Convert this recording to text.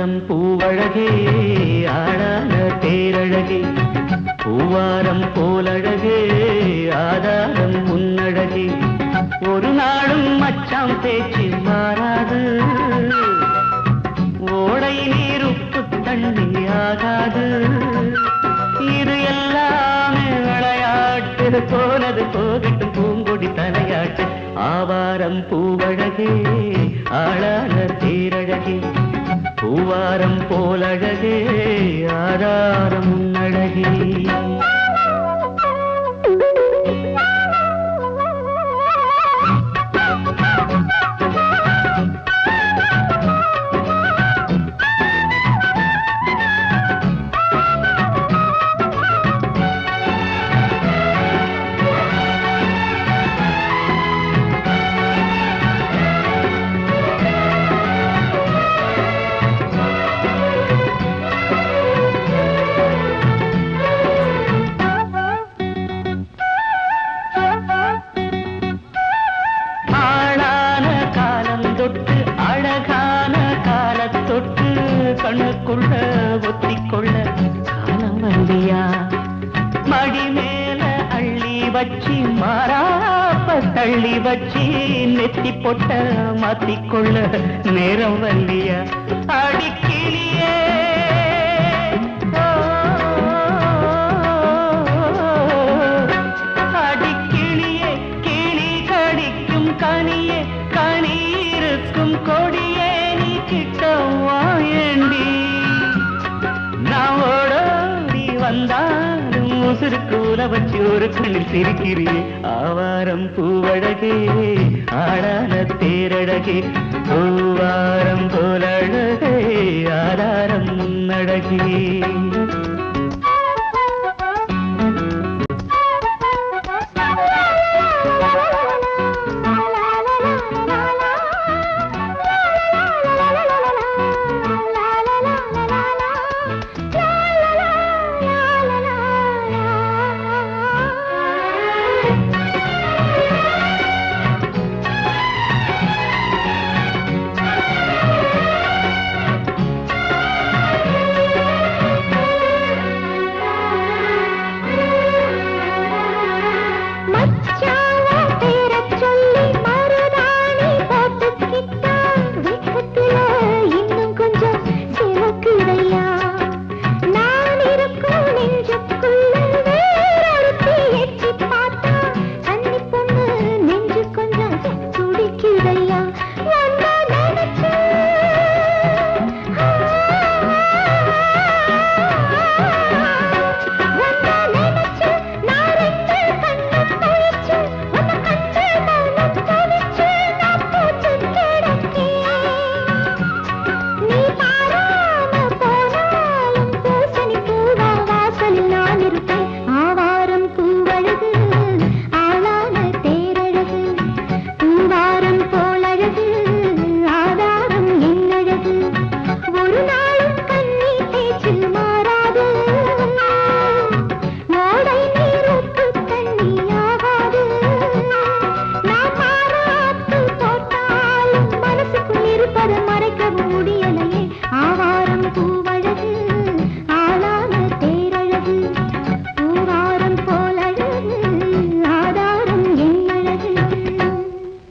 பூவாரம் பூவழகே ஆடான தேரழகே பூவாரம் போலழகே ஆதாரம் உன்னழகே ஒரு நாளும் மச்சாம் பேச்சு மாறாது. ஓடை நீர் உப்பு தண்ணி ஆகாது. இது எல்லாமே விளையாட்டு. போனது போகட்டும் பூங்கொடி தலையாட்டு. ஆவாரம் பூவழகே ஆழ போலழகே ஆதாரம் வச்சி மாறாப்ப தள்ளி வச்சி நெத்தி பொட்ட மாத்திக்கொள்ள நேரம் வல்லியா? அடிக்கிளியே அடிக்கிளியே கிளி கடிக்கும் கனியே கனி இருக்கும் கொடியே நீ கிட்ட வாயண்டி. நான் ஓடோடி வந்தாலும் உசுருக்கு உல வச்சு ஒரு கண்ணில் சிரிக்கிறியே ஆவாரம் பூவழகே ஆடான தேரழகே பூவாரம் போலழகே ஆதாரம் முன்னழகே